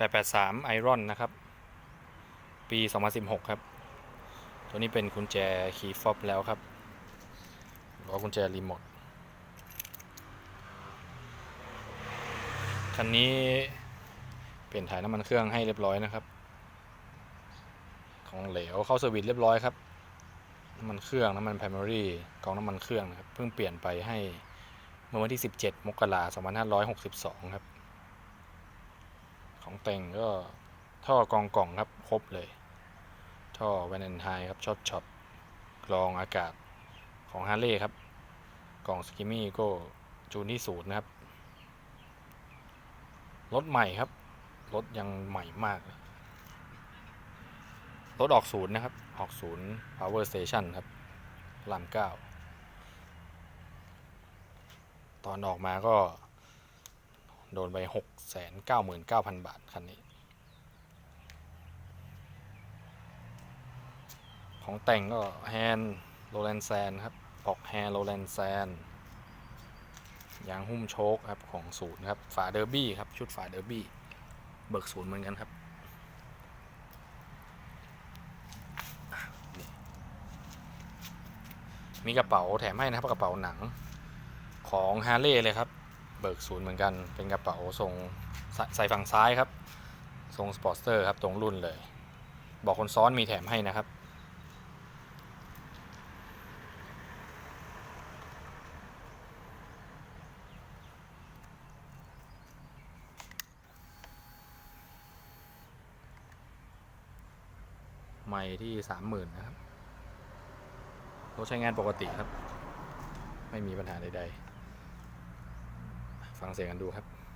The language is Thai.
883ไอรอนนะครับ ปี 2016 ครับ ตัวนี้เป็นกุญแจคีย์ฟอบแล้วครับหรือว่ากุญแจรีโมทคันนี้เปลี่ยนถ่ายน้ำมันเครื่องให้เรียบร้อยนะครับ ของเหลวเข้าเซอร์วิสเรียบร้อยครับน้ำมันเครื่องน้ำมันไพรมารีกองน้ำมันเครื่องนะครับเพิ่งเปลี่ยนไปให้เมื่อวันที่ 17 มกราคม 2562 ครับ ของแต่งก็ท่อกองกล่องครับครบเลย ท่อแวนแอนไฮครับช็อตช็อปกรองอากาศของฮาร์เลย์ครับ กล่องสกิมี่ก็จูนที่ศูนย์นะครับ รถใหม่ครับ รถยังใหม่มาก รถออกศูนย์นะครับ ออกศูนย์ power station ครับพระรามเก้า ตอนออกมาก็ โดนไปหกแสนเก้าหมื่นเก้าพันบาท คันนี้ ของแต่งก็แฮนโรแลนแซนครับปอกแฮนโรแลนแซนยางหุ้มโชคครับของศูนย์ครับ ฝาเดอร์บี้ครับ ชุดฝาเดอร์บี้ เบิกศูนย์เหมือนกันครับมีกระเป๋าแถมให้นะครับกระเป๋าหนังของฮาร์เลย์เลยครับ เบิกศูนย์เหมือนกันเป็นกระเป๋าทรงใส่ฝั่งซ้ายครับ ทรงสปอร์ตเตอร์ครับตรงรุ่นเลย บอกคนซ้อนมีแถมให้นะครับ ไม่ที่สามหมื่นนะครับรถใช้งานปกติครับ ไม่มีปัญหาใด ๆ ฟังเสียงกันดูครับ